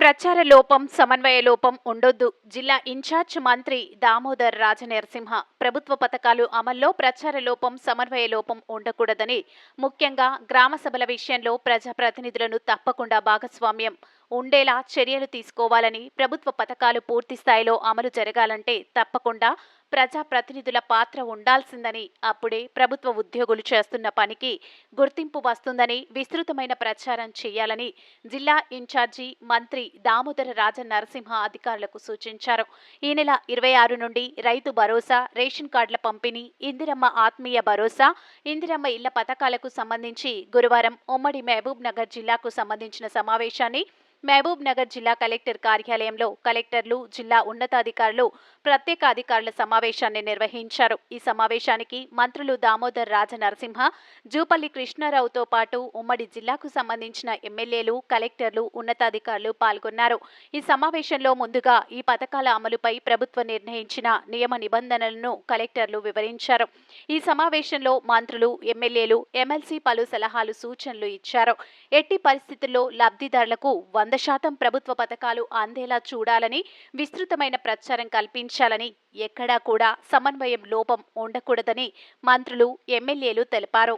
ప్రచార లోపం సమన్వయ లోపం ఉండొద్దు. జిల్లా ఇన్ఛార్జ్ మంత్రి దామోదర్ రాజనరసింహ ప్రభుత్వ పథకాలు అమల్లో ప్రచార లోపం సమన్వయ లోపం ఉండకూడదని ముఖ్యంగా గ్రామ సభల విషయంలో ప్రజాప్రతినిధులను తప్పకుండా భాగస్వామ్యం ఉండేలా చర్యలు తీసుకోవాలని ప్రభుత్వ పథకాలు పూర్తి స్థాయిలో అమలు జరగాలంటే తప్పకుండా ప్రజాప్రతినిధుల పాత్ర ఉండాల్సిందని అప్పుడే ప్రభుత్వ ఉద్యోగులు చేస్తున్న పనికి గుర్తింపు వస్తుందని విస్తృతమైన ప్రచారం చేయాలని జిల్లా ఇన్ఛార్జి మంత్రి దామోదర రాజ నరసింహ అధికారులకు సూచించారు. ఈ నెల ఇరవై ఆరు నుండి రైతు భరోసా రేషన్ కార్డుల పంపిణీ ఇందిరమ్మ ఆత్మీయ భరోసా ఇందిరమ్మ ఇళ్ళ పథకాలకు సంబంధించి గురువారం ఉమ్మడి మహబూబ్ నగర్ జిల్లాకు సంబంధించిన సమావేశాన్ని మహబూబ్ నగర్ జిల్లా కలెక్టర్ కార్యాలయంలో కలెక్టర్లు జిల్లా ఉన్నతాధికారులు ప్రత్యేక అధికారుల సమావేశాన్ని నిర్వహించారు. ఈ సమావేశానికి మంత్రులు దామోదర్ రాజ నరసింహ జూపల్లి కృష్ణారావుతో పాటు ఉమ్మడి జిల్లాకు సంబంధించిన ఎమ్మెల్యేలు కలెక్టర్లు ఉన్నతాధికారులు పాల్గొన్నారు. ఈ సమావేశంలో ముందుగా ఈ పథకాల అమలుపై ప్రభుత్వం నిర్ణయించిన నియమ నిబంధనలను కలెక్టర్లు వివరించారు. ఈ సమావేశంలో మంత్రులు ఎమ్మెల్యేలు ఎమ్మెల్సీ పలు సలహాలు సూచనలు ఇచ్చారు. ఎట్టి పరిస్థితుల్లో లబ్ధిదారులకు వంద శాతం ప్రభుత్వ పథకాలు అందేలా చూడాలని విస్తృతమైన ప్రచారం కల్పించాలని ఎక్కడా కూడా సమన్వయం లోపం ఉండకూడదని మంత్రులు ఎమ్మెల్యేలు తెలిపారు.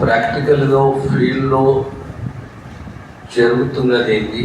ప్రాక్టికల్గా ఫీల్డ్లో జరుగుతున్నది ఏంటి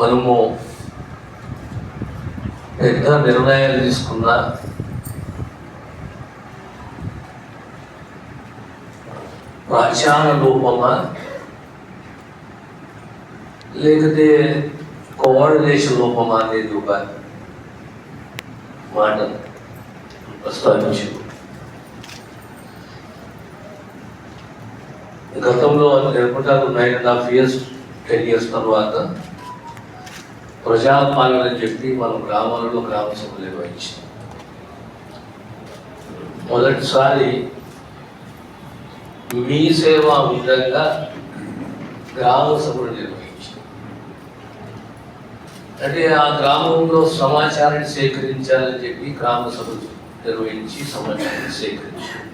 మనము పెద్ద నిర్ణయాలు తీసుకున్నా ప్రచార రూపమా? లేకపోతే కోఆర్డినేషన్ లోపమా అనేది ఒక మాట. ప్రస్తావించు గతంలో అనుకుంటారు nine and half years ten years తర్వాత ప్రజాపాలన అని చెప్పి మనం గ్రామాలలో గ్రామ సభలు నిర్వహించాం మొదటిసారి మీ సేవ విధంగా గ్రామ సభలు నిర్వహించారు. అంటే ఆ గ్రామంలో సమాచారాన్ని సేకరించాలని చెప్పి గ్రామ సభలు నిర్వహించి సమాచారాన్ని సేకరించారు.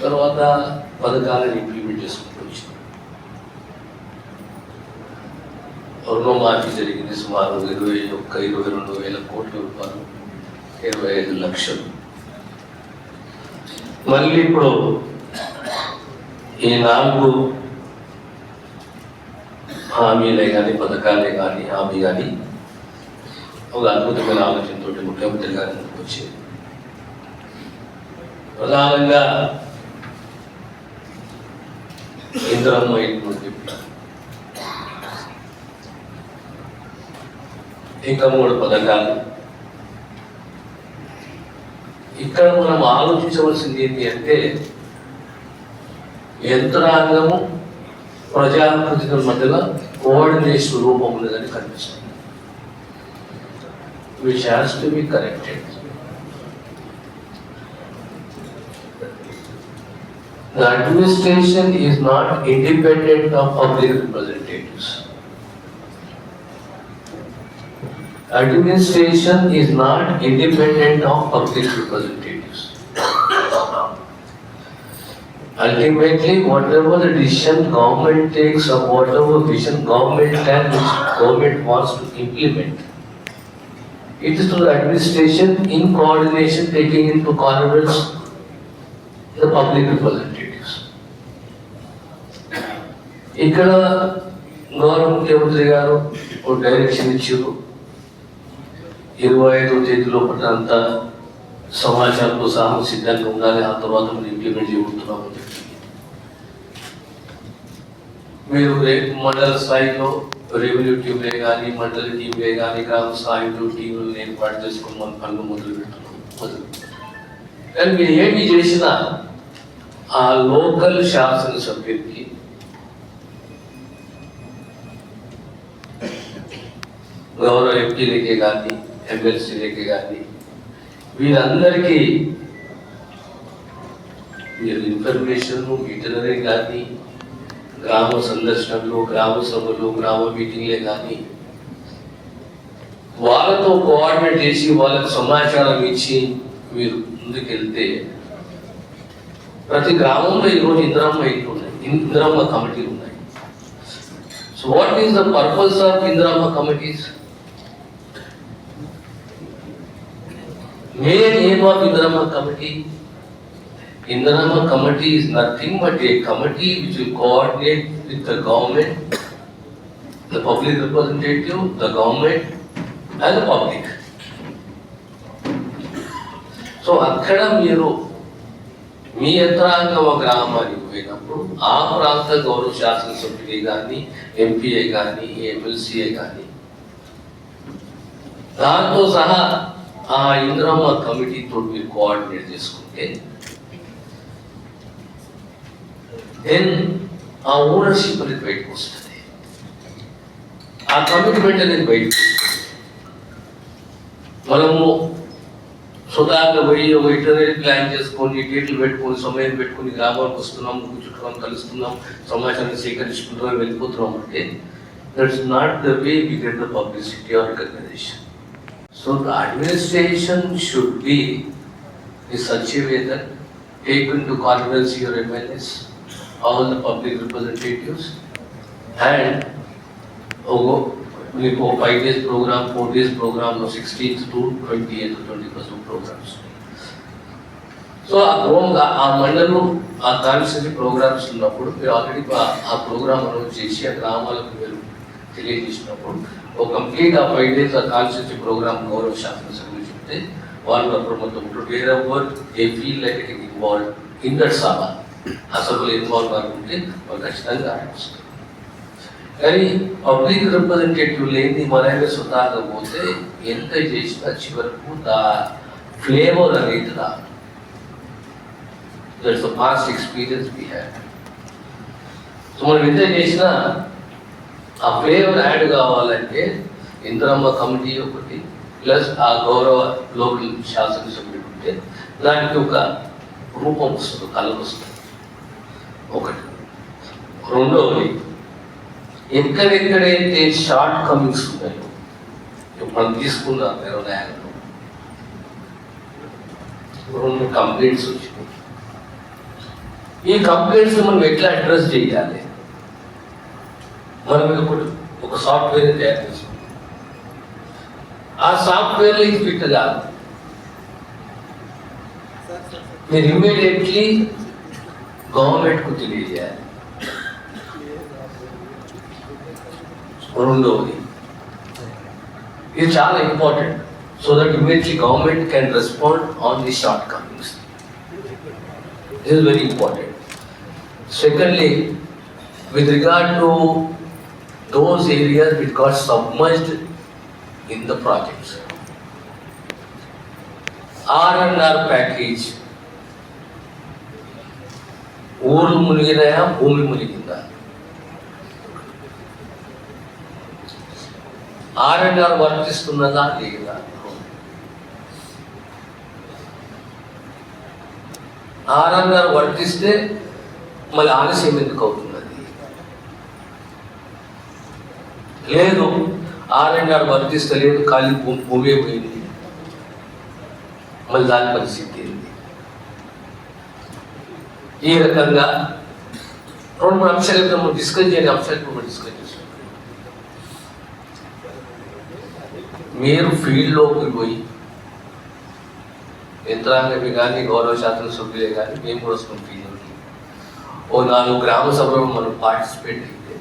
తర్వాత పథకాలను ఇంప్లిమెంట్ చేసుకుంటూ వచ్చినాం. రుణమాఫీ జరిగింది సుమారు ఇరవై ఒక్క ఇరవై రెండు వేల కోట్ల రూపాయలు ఇరవై ఐదు లక్షలు. మళ్ళీ ఇప్పుడు ఈ నాలుగు హామీలే కానీ పథకాలే కానీ హామీ కానీ ఒక అద్భుతమైన ఆలోచనతో ముఖ్యమంత్రి గారి ముందుకు వచ్చింది. ప్రధానంగా ఇంద్రమ్మ ఇంట్లో ఇంకా మూడు పథకాలు ఇక్కడ మనం ఆలోచించవలసింది ఏంటి అంటే యంత్రాంగము ప్రజాప్రతినిధుల మధ్యలో కోఆర్డినేషన్ రూపం ఉన్నదని కనిపిస్తుంది which has to be corrected The administration is not independent of public representatives. Administration is not independent of public representatives. Ultimately, whatever the decision government takes or whatever vision government has, which government wants to implement, it is to the administration in coordination taking into cognizance the public representatives. ఇక్కడ గౌరవ ముఖ్యమంత్రి గారు ఒక direction ఇచ్చారు ఇరవై ఐదో తేదీ లోపల అంతా సమాచారంతో సహా సిద్ధంగా ఉండాలి ఆ తర్వాత మనం ఇంప్లిమెంట్ చేయబోతున్నాము అని చెప్పి. మీరు రేపు మండల స్థాయిలో రెవెన్యూ టీంలే కానీ మండల టీంలే కానీ గ్రామ స్థాయిలో టీంలను ఏర్పాటు చేసుకుని మన పనులు మొదలు పెడుతున్నాం మొదలు కానీ మీరు ఏమి చేసినా ఆ లోకల్ శాసనసభ్యుడికి గౌరవ ఎంపీలకే కానీ ఎమ్మెల్సీలకే కానీ వీరందరికీ మీరు ఇన్ఫర్మేషన్ ఇటనరీ కానీ గ్రామ సందర్శనలు గ్రామ సభలు గ్రామ మీటింగ్లే కానీ వాళ్ళతో కోఆర్డినేట్ చేసి వాళ్ళకి సమాచారం ఇచ్చి మీరు ముందుకెళ్తే ప్రతి గ్రామంలో ఈరోజు ఇంద్రమ్మ ఇంట్లు ఉన్నాయి ఇంద్రమ్మ కమిటీలు ఉన్నాయి so what is the purpose of Indiramma committees? Main aim of Indirama committee, Indirama committee is nothing but a committee which will coordinate with the government, the public representative, the government and the public. So అక్కడ మీరు మీ యంత్రాంగం ఒక గ్రామానికి పోయినప్పుడు ఆ ప్రాంత గౌరవ శాసనసభ్యులే కానీ ఎంపీఏ కానీ ఎమ్మెల్సీఏ కానీ దాంతో సహా ఆ ఇంద్రమ్మ కమిటీతో మీరు కోఆర్డినేట్ చేసుకుంటే దెన్ ఆ ఓనర్షిప్ అనేది బయటకు వస్తుంది. ఆ కమిట్మెంట్ అనేది బయటకు మనము సుధాగా పోయి ఒక ఇటరీ ప్లాన్ చేసుకొని డేట్లు పెట్టుకొని సమయం పెట్టుకొని గ్రామానికి వస్తున్నాం కూర్చుంటున్నాం కలుస్తున్నాం సమాచారాన్ని సేకరించుకుంటున్నాం వెళ్ళిపోతున్నాం అంటే that's not the way we get the publicity or recognition So the administration should be in such a way that take into cognizance your MLAs, all the public representatives and oh, మీకు five days programme four days programme sixteenth to twenty eighth twenty percent programmes so ఆ ప్రోగ్ ఆ మండలం ఆ constituency programmes ఉన్నప్పుడు మీరు already ఆ programme announce చేసి ఆ గ్రామాలకు మీరు తెలియజేసినప్పుడు ఒక కంప్లీట్ ఆ ఫైవ్ డేస్ ఆ కాన్స్టిట్యూన్సీ ప్రోగ్రామ్ గౌరవ శాసనసభ్యులు చెప్తే వాళ్ళు అప్పుడు మొత్తం wear ever A feel like it involve in that సభ ఆ సభలో ఇన్వాల్వ్ అనుకుంటే వాళ్ళు ఖచ్చితంగా వస్తుంది కానీ పబ్లిక్ రిప్రజెంటేటివ్ లేని మనమే సుతాగా పోతే ఎంత చేసినా చివరకు దా ఫ్లేవర్ అనేది రాదు that's the past experience we had so మనం ఎంత చేసినా ఆ ఫ్లేవర్ యాడ్ కావాలంటే ఇంద్రమ్మ కమిటీ ఒకటి ప్లస్ ఆ గౌరవ లోకల్ శాసనసభ్యుడు ఉంటే దానికి ఒక రూపం వస్తుంది కలర్ వస్తుంది. ఒకటి. రెండవది ఎక్కడెక్కడైతే షార్ట్ కమింగ్స్ ఉన్నాయో మనం తీసుకున్న నిర్ణయాలను. రెండు కంప్లైంట్స్ వచ్చినాయి. ఈ కంప్లైంట్స్ మనం ఎట్లా అడ్రస్ చేయాలి? మనం ఒకటి ఒక సాఫ్ట్వేర్ తయారు చేసాం ఆ సాఫ్ట్వేర్లో ఇది ఫిట్ కాదు మీరు ఇమ్మీడియట్లీ గవర్నమెంట్కు తెలియజేయాలి రెండవది ఇది చాలా important so that immediately government can respond on the shortcomings this is very important secondly with regard to those areas which got submerged in the projects. R&R package. ఊరు మునిగినాయా భూమి మునిగిందా ఆర్ఎన్ఆర్ వర్తిస్తున్నదా లేదా ఆర్ఎన్ఆర్ వర్తిస్తే మళ్ళీ ఆలస్యం ఎందుకు అవుతుంది లేదు. ఆర్ అండ్ ఆర్ వర్తిస్తలేదు. ఖాళీ భూ- భూమే పోయింది. మళ్ళీ దాని పరిస్థితి ఏంది? ఈ రకంగా రెండు మూడు అంశాలు ఇప్పుడు మనం డిస్కస్ చేయని అంశాలు ఇప్పుడు మనం డిస్కస్ చేస్తాం. మీరు ఫీల్డ్లోకి పోయి యంత్రాంగమే కానీ గౌరవ శాస్త్ర సభ్యులే కానీ మేము కూడా వస్తాం ఫీల్డ్లోకి ఓ నాలుగు గ్రామ సభలో మనం పార్టిసిపేట్ అయితే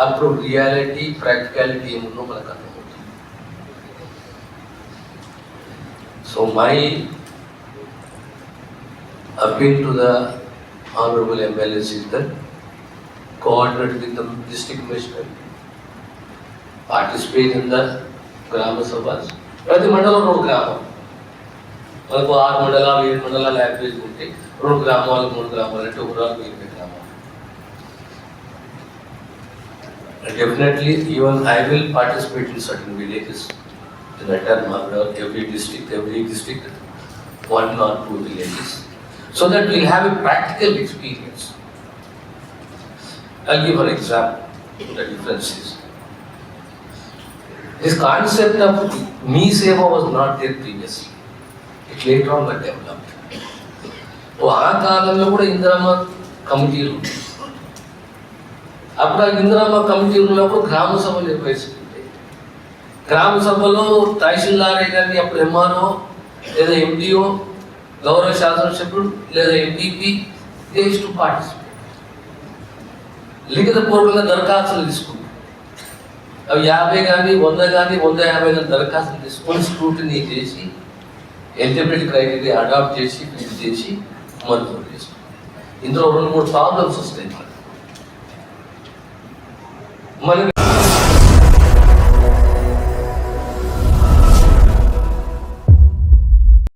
అప్పుడు రియాలిటీ ప్రాక్టికాలిటీ ఏముందో మనకు అర్థమవుతుంది so my appeal to the honorable MLAs is that coordinate with the district commissioner, participate in the గ్రామ సభస్ ప్రతి మండలం రెండు గ్రామం మనకు ఆరు మండలాలు ఏడు మండలాలు యావరేజ్ ఉంటే రెండు గ్రామాలు మూడు గ్రామాలు అంటే overall ఇరవై గ్రామాలు definitely even I will participate in certain villages in utter every district every district one or two villages, so that we'll have a practical experience. I'll give an example, the differences. This concept of me seva was not there previously. It later on got developed. ఓ ఆ కాలంలో కూడా ఇందిరమ్మ కమిటీలు ఉన్నాయి. అప్పుడు ఆ ఇందిరమ్మ ఉన్నప్పుడు గ్రామ సభలు నిర్వహిస్తుంటాయి గ్రామ సభలో తహసీల్దారే కానీ అప్పుడు ఎంఆర్ఓ లేదా ఎండిఓ గౌరవ శాసనసభ్యుడు లేదా ఎంపీపీ దేశ్ టు పార్టిసిపేట్ లిఖితపూర్వకంగా దరఖాస్తులు తీసుకుంటారు అవి యాభై కానీ వంద కానీ వంద యాభై కానీ దరఖాస్తులు తీసుకొని స్క్రూటినీ చేసి ఎలిజిబిలిటీ క్రైటీరియా అడాప్ట్ చేసి ఫిల్ చేసి మంజూరు చేస్తాం ఇందులో రెండు మూడు ప్రాబ్లమ్స్ వస్తాయి. 我们